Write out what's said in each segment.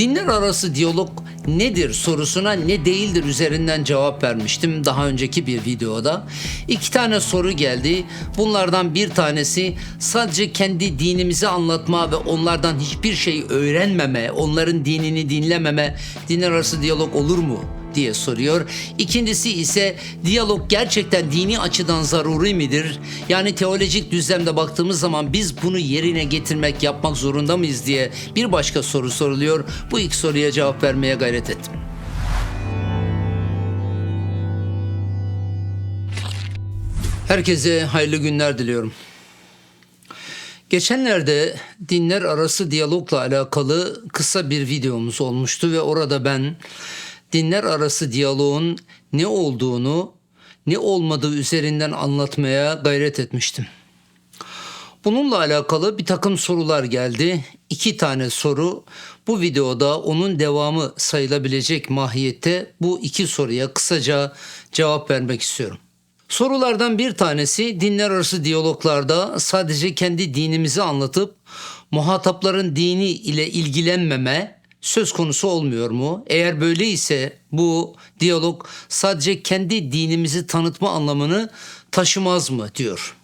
Dinler arası diyalog nedir sorusuna ne değildir üzerinden cevap vermiştim daha önceki bir videoda. İki tane soru geldi. Bunlardan bir tanesi sadece kendi dinimizi anlatma ve onlardan hiçbir şey öğrenmeme, onların dinini dinlememe dinler arası diyalog olur mu? Diye soruyor. İkincisi ise diyalog gerçekten dini açıdan zaruri midir? Yani teolojik düzlemde baktığımız zaman biz bunu yerine getirmek, yapmak zorunda mıyız diye bir başka soru soruluyor. Bu ilk soruya cevap vermeye gayret ettim. Herkese hayırlı günler diliyorum. Geçenlerde dinler arası diyalogla alakalı kısa bir videomuz olmuştu ve orada ben dinler arası diyaloğun ne olduğunu, ne olmadığı üzerinden anlatmaya gayret etmiştim. Bununla alakalı bir takım sorular geldi. İki tane soru bu videoda onun devamı sayılabilecek mahiyette bu iki soruya kısaca cevap vermek istiyorum. Sorulardan bir tanesi dinler arası diyaloglarda sadece kendi dinimizi anlatıp muhatapların dini ile ilgilenmeme söz konusu olmuyor mu? Eğer böyle ise bu diyalog sadece kendi dinimizi tanıtma anlamını taşımaz mı diyor.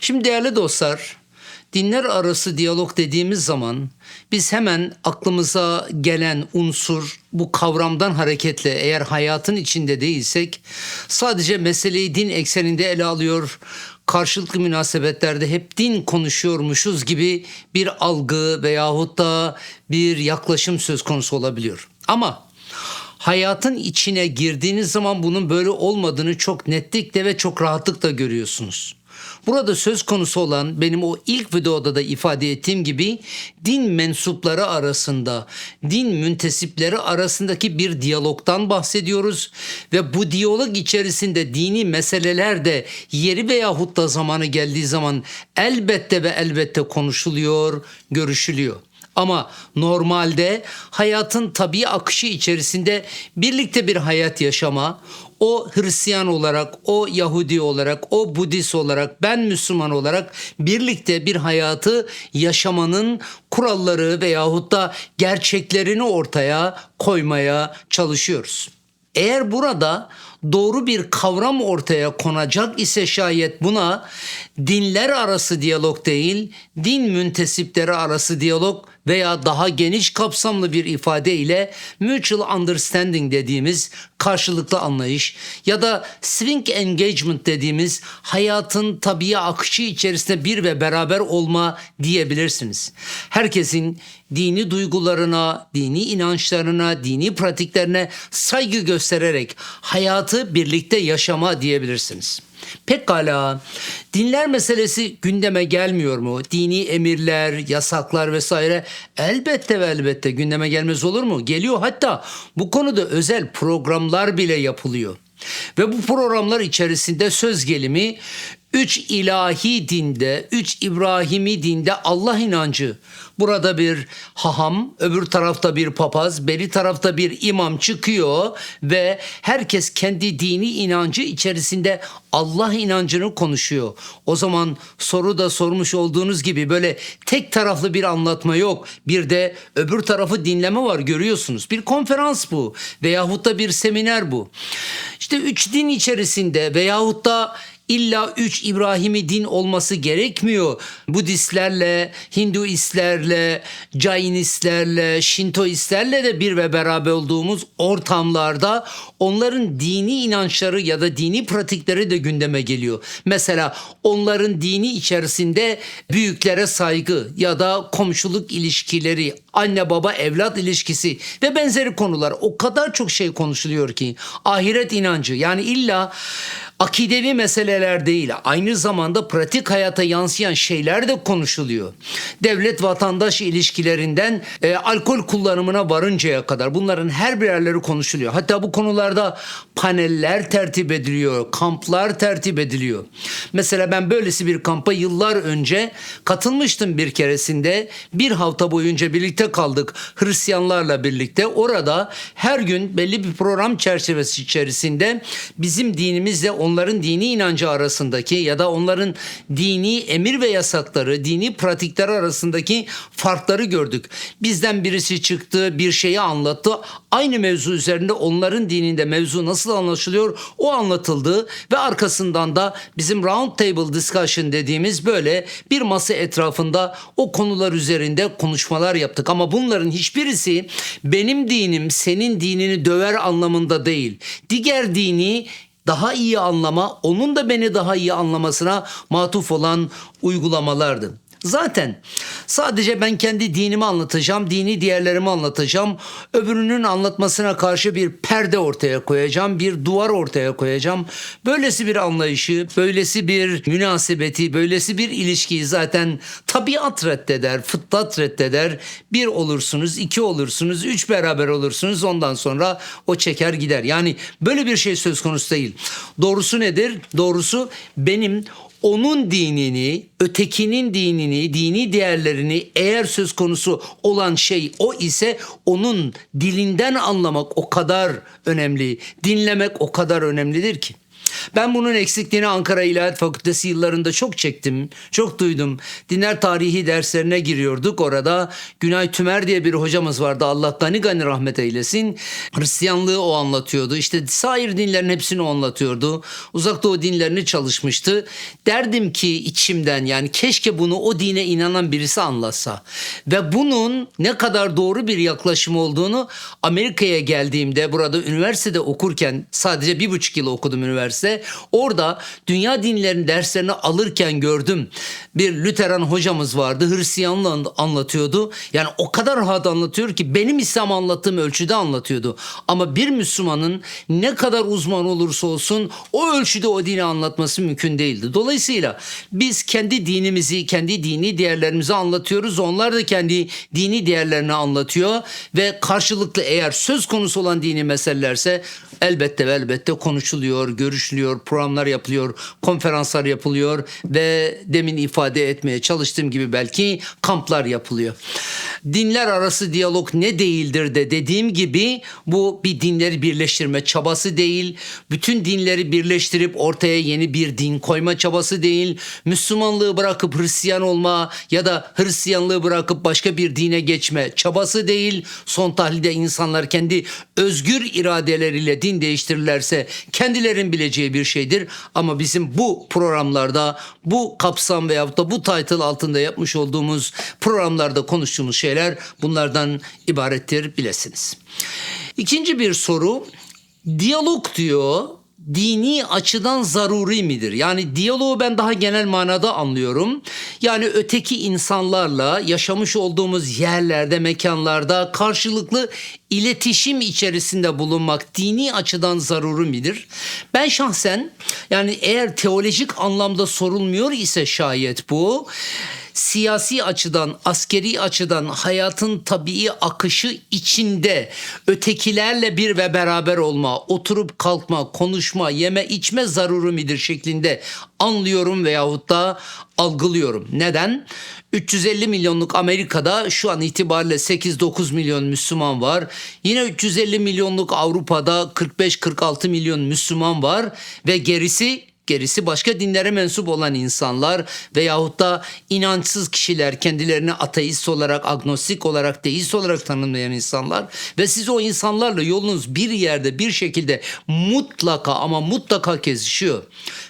Şimdi değerli dostlar, dinler arası diyalog dediğimiz zaman biz hemen aklımıza gelen unsur bu kavramdan hareketle eğer hayatın içinde değilsek sadece meseleyi din ekseninde ele alıyor, karşılıklı münasebetlerde hep din konuşuyormuşuz gibi bir algı veyahut da bir yaklaşım söz konusu olabiliyor. Ama hayatın içine girdiğiniz zaman bunun böyle olmadığını çok netlikle ve çok rahatlıkla görüyorsunuz. Burada söz konusu olan benim o ilk videoda da ifade ettiğim gibi din mensupları arasında, din müntesipleri arasındaki bir diyalogtan bahsediyoruz ve bu diyalog içerisinde dini meseleler de yeri veyahut da zamanı geldiği zaman elbette ve elbette konuşuluyor, görüşülüyor. Ama normalde hayatın tabii akışı içerisinde birlikte bir hayat yaşama, o Hristiyan olarak, o Yahudi olarak, o Budist olarak, ben Müslüman olarak birlikte bir hayatı yaşamanın kuralları veyahut da gerçeklerini ortaya koymaya çalışıyoruz. Eğer burada doğru bir kavram ortaya konacak ise şayet buna dinler arası diyalog değil, din müntesipleri arası diyalog veya daha geniş kapsamlı bir ifade ile mutual understanding dediğimiz karşılıklı anlayış ya da swing engagement dediğimiz hayatın tabii akışı içerisinde bir ve beraber olma diyebilirsiniz. Herkesin dini duygularına, dini inançlarına, dini pratiklerine saygı göstererek hayatı birlikte yaşama diyebilirsiniz. Pekala dinler meselesi gündeme gelmiyor mu? Dini emirler, yasaklar vesaire elbette ve elbette gündeme gelmez olur mu? Geliyor hatta bu konuda özel programlar bile yapılıyor. Ve bu programlar içerisinde söz gelimi üç ilahi dinde, üç İbrahimi dinde Allah inancı. Burada bir haham, öbür tarafta bir papaz, beri tarafta bir imam çıkıyor ve herkes kendi dini inancı içerisinde Allah inancını konuşuyor. O zaman soru da sormuş olduğunuz gibi böyle tek taraflı bir anlatma yok. Bir de öbür tarafı dinleme var görüyorsunuz. Bir konferans bu veyahut da bir seminer bu. İşte üç din içerisinde veyahut da İlla üç İbrahimi din olması gerekmiyor. Budistlerle, Hinduistlerle, Jainistlerle, Şintoistlerle de bir ve beraber olduğumuz ortamlarda onların dini inançları ya da dini pratikleri de gündeme geliyor. Mesela onların dini içerisinde büyüklere saygı ya da komşuluk ilişkileri, anne baba evlat ilişkisi ve benzeri konular o kadar çok şey konuşuluyor ki ahiret inancı yani illa akidevi meseleler değil aynı zamanda pratik hayata yansıyan şeyler de konuşuluyor. Devlet vatandaş ilişkilerinden e, alkol kullanımına varıncaya kadar bunların her birerleri konuşuluyor. Hatta bu konularda paneller tertip ediliyor, kamplar tertip ediliyor. Mesela ben böylesi bir kampa yıllar önce katılmıştım bir keresinde. Bir hafta boyunca birlikte kaldık Hristiyanlarla birlikte. Orada her gün belli bir program çerçevesi içerisinde bizim dinimizle onların onların dini inancı arasındaki ya da onların dini emir ve yasakları, dini pratikler arasındaki farkları gördük. Bizden birisi çıktı, bir şeyi anlattı. Aynı mevzu üzerinde onların dininde mevzu nasıl anlaşılıyor o anlatıldı ve arkasından da bizim round table discussion dediğimiz böyle bir masa etrafında o konular üzerinde konuşmalar yaptık. Ama bunların hiçbirisi benim dinim senin dinini döver anlamında değil. Diğer dini daha iyi anlama, onun da beni daha iyi anlamasına matuf olan uygulamalardı. Zaten sadece ben kendi dinimi anlatacağım, dini diğerlerimi anlatacağım. Öbürünün anlatmasına karşı bir perde ortaya koyacağım, bir duvar ortaya koyacağım. Böylesi bir anlayışı, böylesi bir münasebeti, böylesi bir ilişkiyi zaten tabiat reddeder, fıtrat reddeder. Bir olursunuz, iki olursunuz, üç beraber olursunuz. Ondan sonra o çeker gider. Yani böyle bir şey söz konusu değil. Doğrusu nedir? Doğrusu benim onun dinini, ötekinin dinini, dini değerlerini eğer söz konusu olan şey o ise onun dilinden anlamak o kadar önemli, dinlemek o kadar önemlidir ki. Ben bunun eksikliğini Ankara İlahiyat Fakültesi yıllarında çok çektim, çok duydum. Dinler tarihi derslerine giriyorduk. Orada Günay Tümer diye bir hocamız vardı. Allah gani gani rahmet eylesin. Hristiyanlığı o anlatıyordu. İşte sair dinlerin hepsini o anlatıyordu. Uzak Doğu dinlerini çalışmıştı. Derdim ki içimden yani keşke bunu o dine inanan birisi anlatsa. Ve bunun ne kadar doğru bir yaklaşım olduğunu Amerika'ya geldiğimde burada üniversitede okurken sadece bir buçuk yıl okudum üniversite. Orada dünya dinlerinin derslerini alırken gördüm. Bir Lüteran hocamız vardı. Hristiyanlığı anlatıyordu. Yani o kadar rahat anlatıyor ki benim İslam anlattığım ölçüde anlatıyordu. Ama bir Müslümanın ne kadar uzman olursa olsun o ölçüde o dini anlatması mümkün değildi. Dolayısıyla biz kendi dinimizi, kendi dini değerlerimizi anlatıyoruz. Onlar da kendi dini değerlerini anlatıyor ve karşılıklı eğer söz konusu olan dini meselelerse elbette ve elbette konuşuluyor, görüşülüyor, programlar yapılıyor, konferanslar yapılıyor ve demin ifade etmeye çalıştığım gibi belki kamplar yapılıyor. Dinler arası diyalog ne değildir de dediğim gibi bu bir dinleri birleştirme çabası değil. Bütün dinleri birleştirip ortaya yeni bir din koyma çabası değil. Müslümanlığı bırakıp Hristiyan olma ya da Hristiyanlığı bırakıp başka bir dine geçme çabası değil. Son tahlilde insanlar kendi özgür iradeleriyle din değiştirirlerse kendilerin bileceği bir şeydir. Ama bizim bu programlarda bu kapsam veyahut da bu title altında yapmış olduğumuz programlarda konuştuğumuz şeyler bunlardan ibarettir bilesiniz. İkinci bir soru diyalog diyor dini açıdan zaruri midir? Yani diyaloğu ben daha genel manada anlıyorum. Yani öteki insanlarla yaşamış olduğumuz yerlerde, mekanlarda karşılıklı iletişim içerisinde bulunmak dini açıdan zaruri midir? Ben şahsen yani eğer teolojik anlamda sorulmuyor ise şayet bu siyasi açıdan, askeri açıdan hayatın tabii akışı içinde ötekilerle bir ve beraber olma, oturup kalkma, konuşma, yeme içme zaruri midir şeklinde anlıyorum veyahut da algılıyorum. Neden? 350 milyonluk Amerika'da şu an itibariyle 8-9 milyon Müslüman var. Yine 350 milyonluk Avrupa'da 45-46 milyon Müslüman var ve gerisi gerisi başka dinlere mensup olan insanlar veyahut da inançsız kişiler kendilerini ateist olarak, agnostik olarak, deist olarak tanımlayan insanlar ve siz o insanlarla yolunuz bir yerde bir şekilde mutlaka ama mutlaka kesişiyor.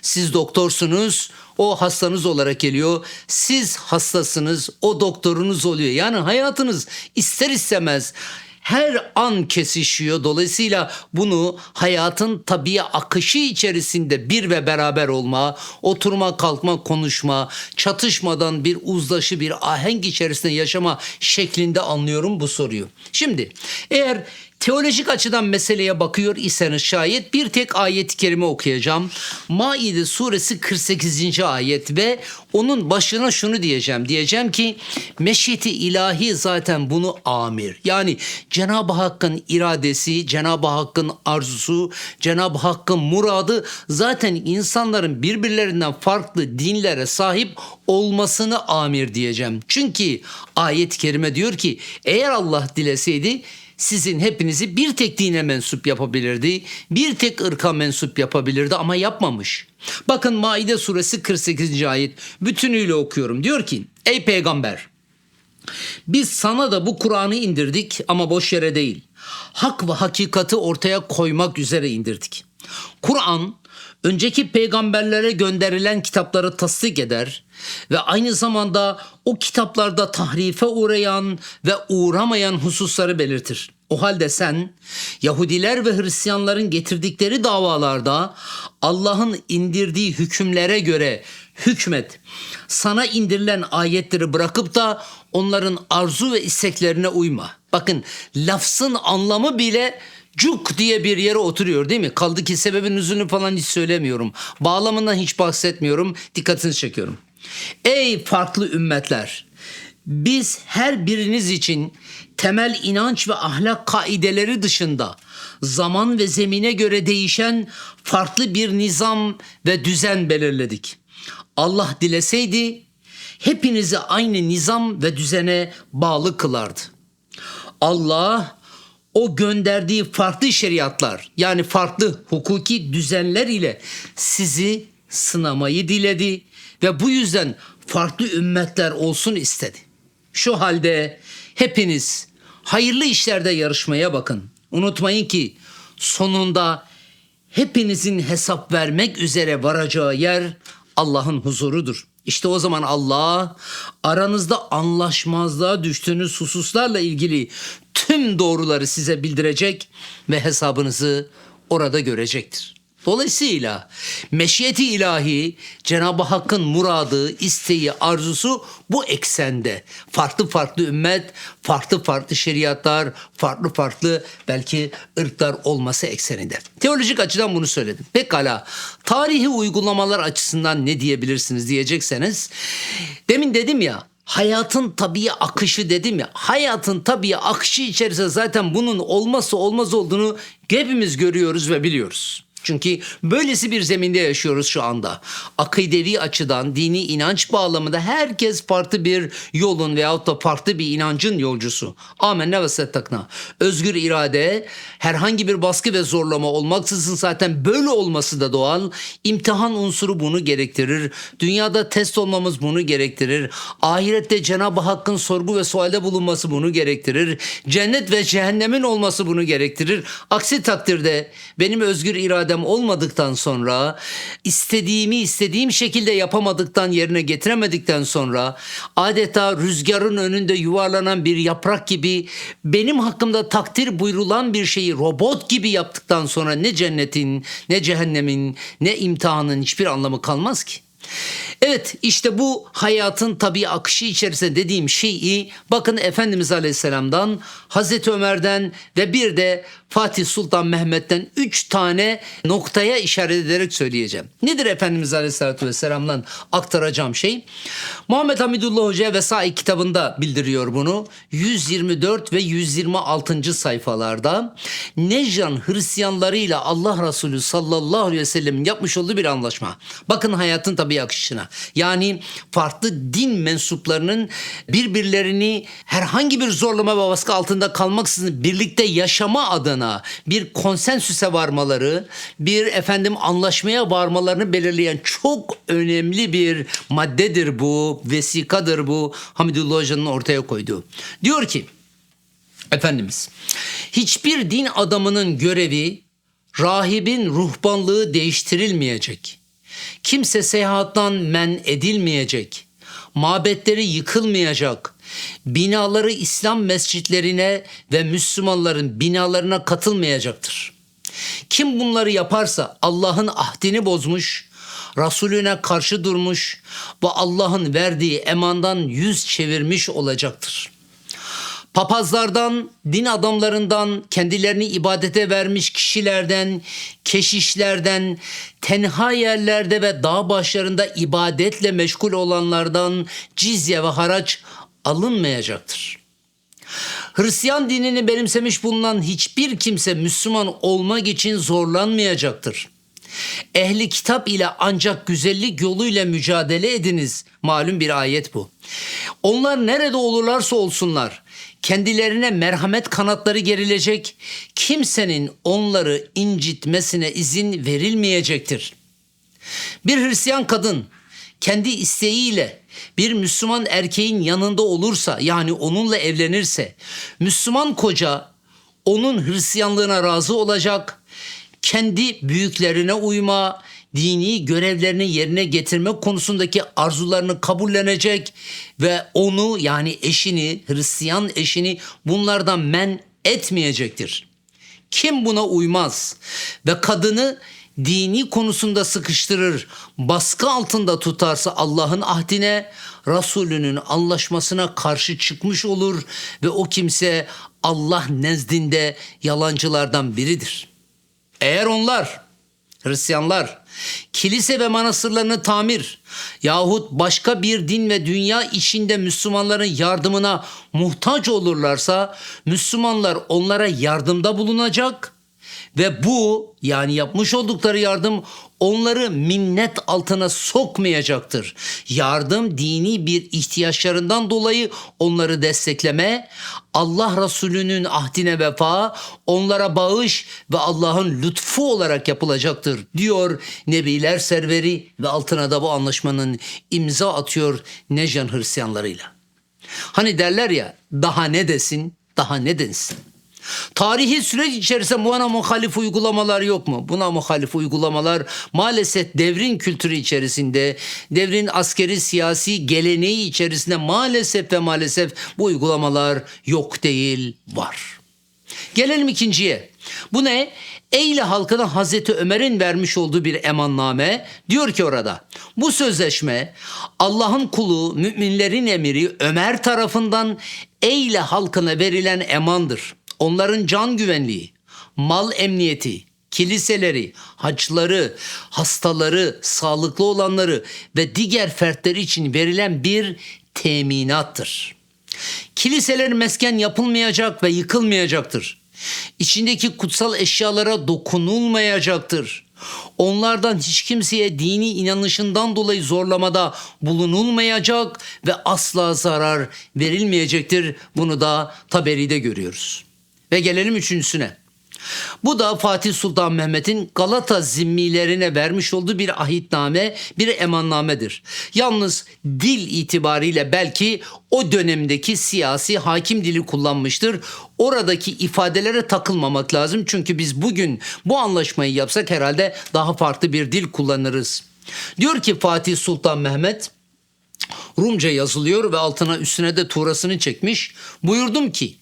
Siz doktorsunuz, o hastanız olarak geliyor. Siz hastasınız, o doktorunuz oluyor. Yani hayatınız ister istemez her an kesişiyor. Dolayısıyla bunu hayatın tabii akışı içerisinde bir ve beraber olma, oturma, kalkma, konuşma, çatışmadan bir uzlaşı, bir ahenk içerisinde yaşama şeklinde anlıyorum bu soruyu. Şimdi eğer Teolojik açıdan meseleye bakıyor iseniz şayet bir tek ayet-i kerime okuyacağım. Maide suresi 48. ayet ve onun başına şunu diyeceğim. Diyeceğim ki meşiyeti ilahi zaten bunu amir. Yani Cenab-ı Hakk'ın iradesi, Cenab-ı Hakk'ın arzusu, Cenab-ı Hakk'ın muradı zaten insanların birbirlerinden farklı dinlere sahip olmasını amir diyeceğim. Çünkü ayet-i kerime diyor ki eğer Allah dileseydi sizin hepinizi bir tek dine mensup yapabilirdi. Bir tek ırka mensup yapabilirdi ama yapmamış. Bakın Maide suresi 48. ayet bütünüyle okuyorum. Diyor ki ey peygamber biz sana da bu Kur'an'ı indirdik ama boş yere değil. Hak ve hakikati ortaya koymak üzere indirdik. Kur'an önceki peygamberlere gönderilen kitapları tasdik eder ve aynı zamanda o kitaplarda tahrife uğrayan ve uğramayan hususları belirtir. O halde sen Yahudiler ve Hristiyanların getirdikleri davalarda Allah'ın indirdiği hükümlere göre hükmet. Sana indirilen ayetleri bırakıp da onların arzu ve isteklerine uyma. Bakın lafzın anlamı bile cuk diye bir yere oturuyor değil mi? Kaldı ki sebebin üzünü falan hiç söylemiyorum. Bağlamından hiç bahsetmiyorum. Dikkatinizi çekiyorum. Ey farklı ümmetler! Biz her biriniz için temel inanç ve ahlak kaideleri dışında zaman ve zemine göre değişen farklı bir nizam ve düzen belirledik. Allah dileseydi hepinizi aynı nizam ve düzene bağlı kılardı. Allah o gönderdiği farklı şeriatlar yani farklı hukuki düzenler ile sizi sınamayı diledi ve bu yüzden farklı ümmetler olsun istedi. Şu halde hepiniz hayırlı işlerde yarışmaya bakın. Unutmayın ki sonunda hepinizin hesap vermek üzere varacağı yer Allah'ın huzurudur. İşte o zaman Allah aranızda anlaşmazlığa düştüğünüz hususlarla ilgili tüm doğruları size bildirecek ve hesabınızı orada görecektir. Dolayısıyla meşiyeti ilahi Cenab-ı Hakk'ın muradı, isteği, arzusu bu eksende. Farklı farklı ümmet, farklı farklı şeriatlar, farklı farklı belki ırklar olması ekseninde. Teolojik açıdan bunu söyledim. Pekala tarihi uygulamalar açısından ne diyebilirsiniz diyecekseniz demin dedim ya hayatın tabii akışı dedim ya hayatın tabii akışı içerisinde zaten bunun olması olmaz olduğunu hepimiz görüyoruz ve biliyoruz. Çünkü böylesi bir zeminde yaşıyoruz şu anda. Akidevi açıdan, dini inanç bağlamında herkes farklı bir yolun veyahut da farklı bir inancın yolcusu. Amenna ve settakna. Özgür irade, herhangi bir baskı ve zorlama olmaksızın zaten böyle olması da doğal. İmtihan unsuru bunu gerektirir. Dünyada test olmamız bunu gerektirir. Ahirette Cenab-ı Hakk'ın sorgu ve sualde bulunması bunu gerektirir. Cennet ve cehennemin olması bunu gerektirir. Aksi takdirde benim özgür iradem olmadıktan sonra istediğimi istediğim şekilde yapamadıktan yerine getiremedikten sonra adeta rüzgarın önünde yuvarlanan bir yaprak gibi benim hakkımda takdir buyurulan bir şeyi robot gibi yaptıktan sonra ne cennetin ne cehennemin ne imtihanın hiçbir anlamı kalmaz ki. Evet işte bu hayatın tabii akışı içerisinde dediğim şeyi bakın Efendimiz Aleyhisselam'dan Hazreti Ömer'den ve bir de Fatih Sultan Mehmet'ten üç tane noktaya işaret ederek söyleyeceğim. Nedir Efendimiz Aleyhisselatü Vesselam'dan aktaracağım şey? Muhammed Hamidullah Hoca Vesai kitabında bildiriyor bunu. 124 ve 126. sayfalarda Nejran Hristiyanlarıyla Allah Resulü sallallahu aleyhi ve sellem yapmış olduğu bir anlaşma. Bakın hayatın tabii akışına. Yani farklı din mensuplarının birbirlerini herhangi bir zorlama ve baskı altında kalmaksızın birlikte yaşama adına bir konsensüse varmaları, bir efendim anlaşmaya varmalarını belirleyen çok önemli bir maddedir bu, vesikadır bu Hamidullah Hoca'nın ortaya koyduğu. Diyor ki Efendimiz hiçbir din adamının görevi rahibin ruhbanlığı değiştirilmeyecek. Kimse seyahattan men edilmeyecek. Mabetleri yıkılmayacak. Binaları İslam mescitlerine ve Müslümanların binalarına katılmayacaktır. Kim bunları yaparsa Allah'ın ahdini bozmuş, Resulüne karşı durmuş ve Allah'ın verdiği emandan yüz çevirmiş olacaktır.'' Papazlardan, din adamlarından, kendilerini ibadete vermiş kişilerden, keşişlerden, tenha yerlerde ve dağ başlarında ibadetle meşgul olanlardan cizye ve haraç alınmayacaktır. Hristiyan dinini benimsemiş bulunan hiçbir kimse Müslüman olmak için zorlanmayacaktır. Ehli kitap ile ancak güzellik yoluyla mücadele ediniz. Malum bir ayet bu. Onlar nerede olurlarsa olsunlar kendilerine merhamet kanatları gerilecek, kimsenin onları incitmesine izin verilmeyecektir. Bir Hristiyan kadın kendi isteğiyle bir Müslüman erkeğin yanında olursa yani onunla evlenirse Müslüman koca onun Hristiyanlığına razı olacak, kendi büyüklerine uyma, dini görevlerini yerine getirme konusundaki arzularını kabullenecek ve onu yani eşini, Hristiyan eşini bunlardan men etmeyecektir. Kim buna uymaz ve kadını dini konusunda sıkıştırır, baskı altında tutarsa Allah'ın ahdine, Resulünün anlaşmasına karşı çıkmış olur ve o kimse Allah nezdinde yalancılardan biridir. Eğer onlar Hristiyanlar kilise ve manastırlarını tamir yahut başka bir din ve dünya içinde Müslümanların yardımına muhtaç olurlarsa Müslümanlar onlara yardımda bulunacak ve bu yani yapmış oldukları yardım onları minnet altına sokmayacaktır. Yardım dini bir ihtiyaçlarından dolayı onları destekleme, Allah Resulü'nün ahdine vefa, onlara bağış ve Allah'ın lütfu olarak yapılacaktır diyor Nebiler Serveri ve altına da bu anlaşmanın imza atıyor Nejan Hristiyanlarıyla. Hani derler ya daha ne desin, daha ne densin. Tarihi süreç içerisinde buna muhalif uygulamalar yok mu? Buna muhalif uygulamalar maalesef devrin kültürü içerisinde, devrin askeri siyasi geleneği içerisinde maalesef ve maalesef bu uygulamalar yok değil, var. Gelelim ikinciye. Bu ne? Eyle halkına Hazreti Ömer'in vermiş olduğu bir emanname. Diyor ki orada bu sözleşme Allah'ın kulu müminlerin emiri Ömer tarafından Eyle halkına verilen emandır onların can güvenliği, mal emniyeti, kiliseleri, haçları, hastaları, sağlıklı olanları ve diğer fertleri için verilen bir teminattır. Kiliselerin mesken yapılmayacak ve yıkılmayacaktır. İçindeki kutsal eşyalara dokunulmayacaktır. Onlardan hiç kimseye dini inanışından dolayı zorlamada bulunulmayacak ve asla zarar verilmeyecektir. Bunu da Taberi'de görüyoruz. Ve gelelim üçüncüsüne. Bu da Fatih Sultan Mehmet'in Galata zimmilerine vermiş olduğu bir ahitname, bir emannamedir. Yalnız dil itibariyle belki o dönemdeki siyasi hakim dili kullanmıştır. Oradaki ifadelere takılmamak lazım. Çünkü biz bugün bu anlaşmayı yapsak herhalde daha farklı bir dil kullanırız. Diyor ki Fatih Sultan Mehmet Rumca yazılıyor ve altına üstüne de tuğrasını çekmiş. Buyurdum ki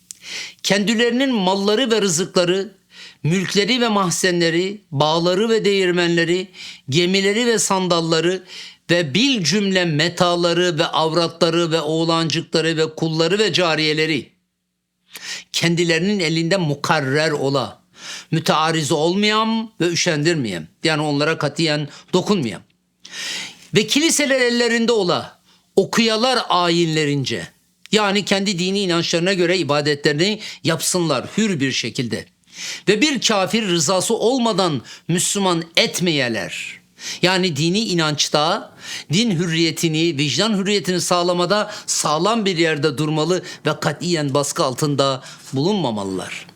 kendilerinin malları ve rızıkları, mülkleri ve mahzenleri, bağları ve değirmenleri, gemileri ve sandalları ve bil cümle metaları ve avratları ve oğlancıkları ve kulları ve cariyeleri kendilerinin elinde mukarrer ola, müteariz olmayam ve üşendirmeyem. Yani onlara katiyen dokunmayam. Ve kiliseler ellerinde ola, okuyalar ayinlerince.'' Yani kendi dini inançlarına göre ibadetlerini yapsınlar hür bir şekilde. Ve bir kafir rızası olmadan Müslüman etmeyeler. Yani dini inançta, din hürriyetini, vicdan hürriyetini sağlamada sağlam bir yerde durmalı ve katiyen baskı altında bulunmamalılar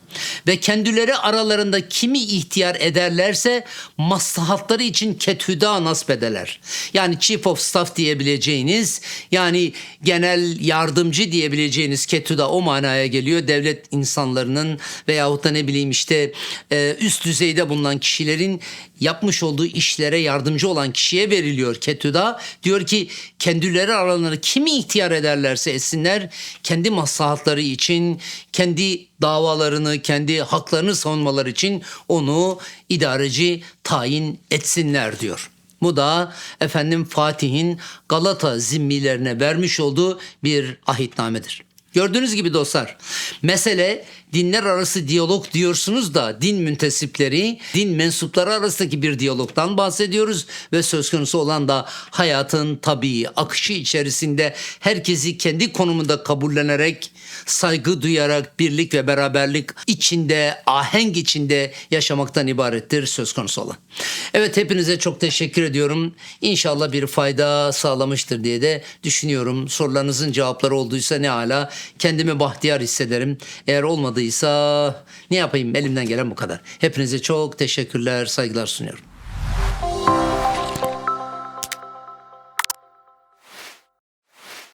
ve kendileri aralarında kimi ihtiyar ederlerse maslahatları için kethüda nasip ederler. Yani chief of staff diyebileceğiniz yani genel yardımcı diyebileceğiniz kethüda o manaya geliyor. Devlet insanlarının veyahut da ne bileyim işte e, üst düzeyde bulunan kişilerin yapmış olduğu işlere yardımcı olan kişiye veriliyor ketüda. Diyor ki kendileri aralarında kimi ihtiyar ederlerse etsinler kendi maslahatları için, kendi davalarını, kendi haklarını savunmaları için onu idareci tayin etsinler diyor. Bu da efendim Fatih'in Galata zimmilerine vermiş olduğu bir ahitnamedir. Gördüğünüz gibi dostlar mesele dinler arası diyalog diyorsunuz da din müntesipleri, din mensupları arasındaki bir diyalogdan bahsediyoruz ve söz konusu olan da hayatın tabii akışı içerisinde herkesi kendi konumunda kabullenerek, saygı duyarak, birlik ve beraberlik içinde, ahenk içinde yaşamaktan ibarettir söz konusu olan. Evet hepinize çok teşekkür ediyorum. İnşallah bir fayda sağlamıştır diye de düşünüyorum. Sorularınızın cevapları olduysa ne hala kendimi bahtiyar hissederim. Eğer olmadıysa ne yapayım elimden gelen bu kadar. Hepinize çok teşekkürler, saygılar sunuyorum.